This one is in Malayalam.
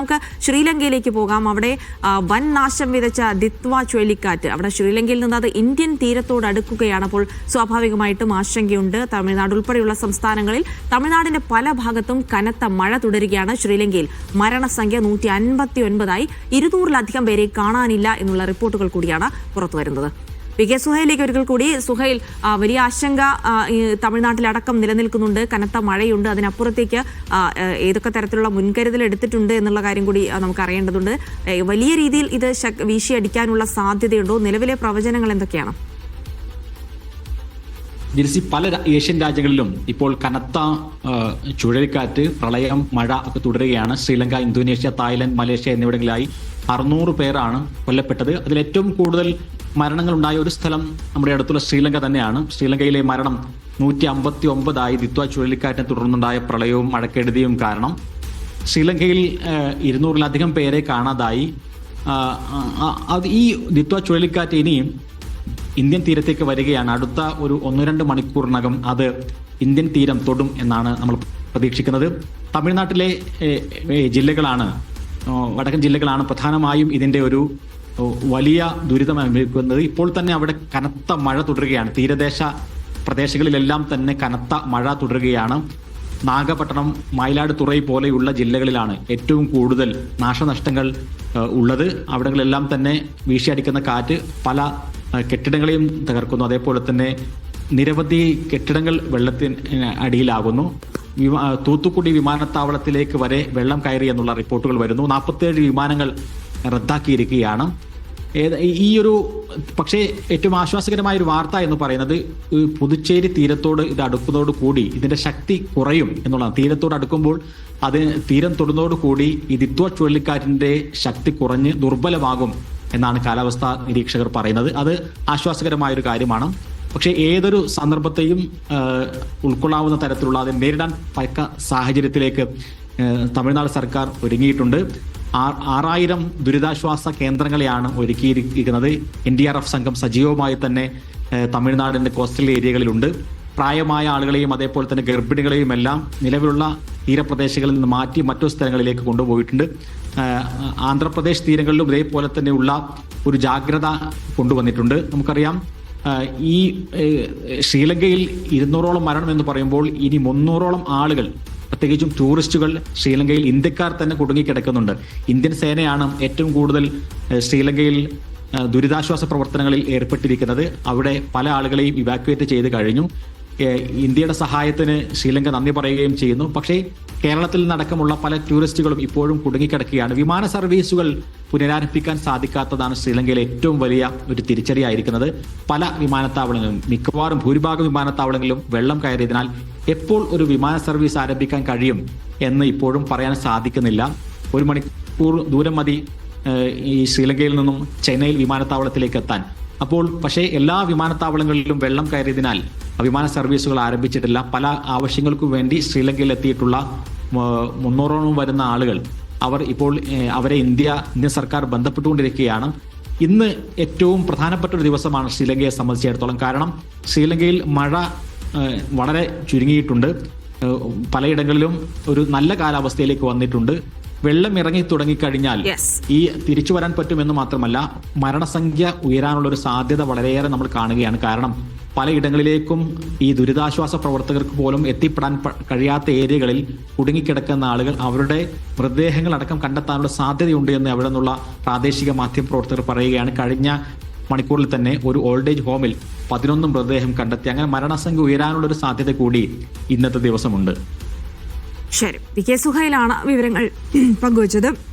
നമുക്ക് ശ്രീലങ്കയിലേക്ക് പോകാം. അവിടെ വൻ നാശം വിതച്ച ദിത്വ ചുഴലിക്കാറ്റ്. അവിടെ ശ്രീലങ്കയിൽ നിന്ന് അത് ഇന്ത്യൻ തീരത്തോട് അടുക്കുകയാണ് അപ്പോൾ സ്വാഭാവികമായിട്ടും ആശങ്കയുണ്ട്. തമിഴ്നാട് ഉൾപ്പെടെയുള്ള സംസ്ഥാനങ്ങളിൽ തമിഴ്നാടിന്റെ പല ഭാഗത്തും കനത്ത മഴ തുടരുകയാണ് ശ്രീലങ്കയിൽ. മരണസംഖ്യ നൂറ്റി അൻപത്തി ഒൻപതായി ഇരുന്നൂറിലധികം പേരെ കാണാനില്ല എന്നുള്ള റിപ്പോർട്ടുകൾ കൂടിയാണ് പുറത്തുവരുന്നത്. പി കെ സുഹൈലേക്ക് ഒരിക്കൽ കൂടി. സുഹൈൽ വലിയ ആശങ്ക തമിഴ്നാട്ടിലടക്കം നിലനിൽക്കുന്നുണ്ട്. കനത്ത മഴയുണ്ട്. അതിനപ്പുറത്തേക്ക് ഏതൊക്കെ തരത്തിലുള്ള മുൻകരുതൽ എടുത്തിട്ടുണ്ട് എന്നുള്ള കാര്യം കൂടി നമുക്ക് അറിയേണ്ടതുണ്ട് വലിയ രീതിയിൽ ഇത് വീശിയടിക്കാനുള്ള സാധ്യതയുണ്ടോ? നിലവിലെ പ്രവചനങ്ങൾ എന്തൊക്കെയാണ്? ജിൽസി പല ഏഷ്യൻ രാജ്യങ്ങളിലും ഇപ്പോൾ കനത്ത ചുഴലിക്കാറ്റ് പ്രളയം മഴ ഒക്കെ തുടരുകയാണ്. ശ്രീലങ്ക ഇന്തോനേഷ്യ തായ്ലൻഡ് മലേഷ്യ എന്നിവിടങ്ങളിലായി അറുന്നൂറ് പേരാണ് കൊല്ലപ്പെട്ടത്. അതിൽ ഏറ്റവും കൂടുതൽ മരണങ്ങൾ ഉണ്ടായ ഒരു സ്ഥലം നമ്മുടെ അടുത്തുള്ള ശ്രീലങ്ക തന്നെയാണ്. ശ്രീലങ്കയിലെ മരണം നൂറ്റി അമ്പത്തി ഒമ്പതായി ദിത്വ ചുഴലിക്കാറ്റിനെ തുടർന്നുണ്ടായ പ്രളയവും മഴക്കെടുതിയും കാരണം. ശ്രീലങ്കയിൽ ഇരുന്നൂറിലധികം പേരെ കാണാതായി. അത് ഈ ദിത്വ ചുഴലിക്കാറ്റ് ഇനിയും ഇന്ത്യൻ തീരത്തേക്ക് വരികയാണ്. അടുത്ത ഒരു ഒന്ന് രണ്ട് മണിക്കൂറിനകം അത് ഇന്ത്യൻ തീരം തൊടും എന്നാണ് നമ്മൾ പ്രതീക്ഷിക്കുന്നത്. തമിഴ്നാട്ടിലെ ജില്ലകളാണ് വടക്കൻ ജില്ലകളാണ് പ്രധാനമായും ഇതിന്റെ ഒരു വലിയ ദുരിതം അനുഭവിക്കുന്നത് ഇപ്പോൾ തന്നെ അവിടെ കനത്ത മഴ തുടരുകയാണ്. തീരദേശ പ്രദേശങ്ങളിലെല്ലാം തന്നെ കനത്ത മഴ തുടരുകയാണ്. നാഗപട്ടണം മയിലാടുതുറൈ പോലെയുള്ള ജില്ലകളിലാണ് ഏറ്റവും കൂടുതൽ നാശനഷ്ടങ്ങൾ ഉള്ളത്. അവിടങ്ങളിലെല്ലാം തന്നെ വീശിയടിക്കുന്ന കാറ്റ് പല കെട്ടിടങ്ങളെയും തകർക്കുന്നു. അതേപോലെ തന്നെ നിരവധി കെട്ടിടങ്ങൾ വെള്ളത്തിന് അടിയിലാകുന്നു. വിമാ തൂത്തുക്കുടി വിമാനത്താവളത്തിലേക്ക് വരെ വെള്ളം കയറി എന്നുള്ള റിപ്പോർട്ടുകൾ വരുന്നു. നാൽപ്പത്തേഴ് വിമാനങ്ങൾ റദ്ദാക്കിയിരിക്കുകയാണ്. ഈ ഒരു പക്ഷേ ഏറ്റവും ആശ്വാസകരമായ ഒരു വാർത്ത എന്ന് പറയുന്നത് പുതുച്ചേരി തീരത്തോട് ഇത് അടുക്കുന്നതോട് കൂടി ഇതിന്റെ ശക്തി കുറയും എന്നുള്ളതാണ്. തീരത്തോട് അടുക്കുമ്പോൾ അത് തീരം തൊടുന്നതോട് കൂടി ഈ ദിത്വ ചുഴലിക്കാറ്റിന്റെ ശക്തി കുറഞ്ഞ് ദുർബലമാകും എന്നാണ് കാലാവസ്ഥാ നിരീക്ഷകർ പറയുന്നത്. അത് ആശ്വാസകരമായ ഒരു കാര്യമാണ്. പക്ഷേ ഏതൊരു സന്ദർഭത്തെയും ഉൾക്കൊള്ളാവുന്ന തരത്തിലുള്ള അതിനെ നേരിടാൻ തക്ക സാഹചര്യത്തിലേക്ക് തമിഴ്നാട് സർക്കാർ ഒരുങ്ങിയിട്ടുണ്ട്. ആറായിരം ദുരിതാശ്വാസ കേന്ദ്രങ്ങളെയാണ് ഒരുക്കിയിരിക്കുന്നത്. എൻ ഡി ആർ എഫ് സംഘം സജീവമായി തന്നെ തമിഴ്നാടിന്റെ കോസ്റ്റൽ ഏരിയകളിലുണ്ട്. പ്രായമായ ആളുകളെയും അതേപോലെ തന്നെ ഗർഭിണികളെയും എല്ലാം നിലവിലുള്ള തീരപ്രദേശങ്ങളിൽ നിന്ന് മാറ്റി മറ്റു സ്ഥലങ്ങളിലേക്ക് കൊണ്ടുപോയിട്ടുണ്ട്. ആന്ധ്രാപ്രദേശ് തീരങ്ങളിലും ഇതേപോലെ തന്നെയുള്ള ഒരു ജാഗ്രത കൊണ്ടുവന്നിട്ടുണ്ട്. നമുക്കറിയാം ഈ ശ്രീലങ്കയിൽ ഇരുന്നൂറോളം മരണം എന്ന് പറയുമ്പോൾ ഇനി മുന്നൂറോളം ആളുകൾ പ്രത്യേകിച്ചും ടൂറിസ്റ്റുകൾ ശ്രീലങ്കയിൽ ഇന്ത്യക്കാർ തന്നെ കുടുങ്ങിക്കിടക്കുന്നുണ്ട്. ഇന്ത്യൻ സേനയാണ് ഏറ്റവും കൂടുതൽ ശ്രീലങ്കയിൽ ദുരിതാശ്വാസ പ്രവർത്തനങ്ങളിൽ ഏർപ്പെട്ടിരിക്കുന്നത്. അവിടെ പല ആളുകളെയും ഇവാക്യുവേറ്റ് ചെയ്ത് കഴിഞ്ഞു. ഇന്ത്യയുടെ സഹായത്തിന് ശ്രീലങ്ക നന്ദി പറയുകയും ചെയ്യുന്നു. പക്ഷേ കേരളത്തിൽ നിന്നടക്കമുള്ള പല ടൂറിസ്റ്റുകളും ഇപ്പോഴും കുടുങ്ങിക്കിടക്കുകയാണ്. വിമാന സർവീസുകൾ പുനരാരംഭിക്കാൻ സാധിക്കാത്തതാണ് ശ്രീലങ്കയിലെ ഏറ്റവും വലിയ ഒരു തിരിച്ചടിയായിരിക്കുന്നത്. പല വിമാനത്താവളങ്ങളിലും മിക്കവാറും ഭൂരിഭാഗം വിമാനത്താവളങ്ങളിലും വെള്ളം കയറിയതിനാൽ എപ്പോൾ ഒരു വിമാന സർവീസ് ആരംഭിക്കാൻ കഴിയും എന്ന് ഇപ്പോഴും പറയാൻ സാധിക്കുന്നില്ല. ഒരു മണിക്കൂർ ദൂരം മതി ഈ ശ്രീലങ്കയിൽ നിന്നും ചെന്നൈയിൽ വിമാനത്താവളത്തിലേക്ക് എത്താൻ. അപ്പോൾ പക്ഷേ എല്ലാ വിമാനത്താവളങ്ങളിലും വെള്ളം കയറിയതിനാൽ വിമാന സർവീസുകൾ ആരംഭിച്ചിട്ടില്ല. പല ആവശ്യങ്ങൾക്കും വേണ്ടി ശ്രീലങ്കയിൽ എത്തിയിട്ടുള്ള മുന്നൂറോളം വരുന്ന ആളുകൾ അവർ ഇപ്പോൾ അവരെ ഇന്ത്യ ഇന്ത്യൻ സർക്കാർ ബന്ധപ്പെട്ടുകൊണ്ടിരിക്കുകയാണ്. ഇന്ന് ഏറ്റവും പ്രധാനപ്പെട്ട ഒരു ദിവസമാണ് ശ്രീലങ്കയെ സംബന്ധിച്ചിടത്തോളം. കാരണം ശ്രീലങ്കയിൽ മഴ വളരെ ചുരുങ്ങിയിട്ടുണ്ട്. പലയിടങ്ങളിലും ഒരു നല്ല കാലാവസ്ഥയിലേക്ക് വന്നിട്ടുണ്ട്. വെള്ളം ഇറങ്ങി തുടങ്ങിക്കഴിഞ്ഞാൽ. ഈ തിരിച്ചു വരാൻ പറ്റുമെന്ന് മാത്രമല്ല മരണസംഖ്യ ഉയരാനുള്ള ഒരു സാധ്യത വളരെയേറെ നമ്മൾ കാണുകയാണ്. കാരണം പലയിടങ്ങളിലേക്കും ഈ ദുരിതാശ്വാസ പ്രവർത്തകർക്ക് പോലും എത്തിപ്പെടാൻ കഴിയാത്ത ഏരിയകളിൽ കുടുങ്ങിക്കിടക്കുന്ന ആളുകൾ അവരുടെ മൃതദേഹങ്ങൾ അടക്കം കണ്ടെത്താനുള്ള സാധ്യതയുണ്ട് എന്ന് അവിടെ നിന്നുള്ള പ്രാദേശിക മാധ്യമ പ്രവർത്തകർ പറയുകയാണ്. കഴിഞ്ഞ മണിക്കൂറിൽ തന്നെ ഒരു ഓൾഡ് ഏജ് ഹോമിൽ പതിനൊന്ന് മൃതദേഹം കണ്ടെത്തി അങ്ങനെ മരണസംഖ്യ ഉയരാനുള്ള ഒരു സാധ്യത കൂടി ഇന്നത്തെ ദിവസമുണ്ട്. ശരി. പി കെ സുഹൈലാണ് വിവരങ്ങൾ പങ്കുവച്ചത്.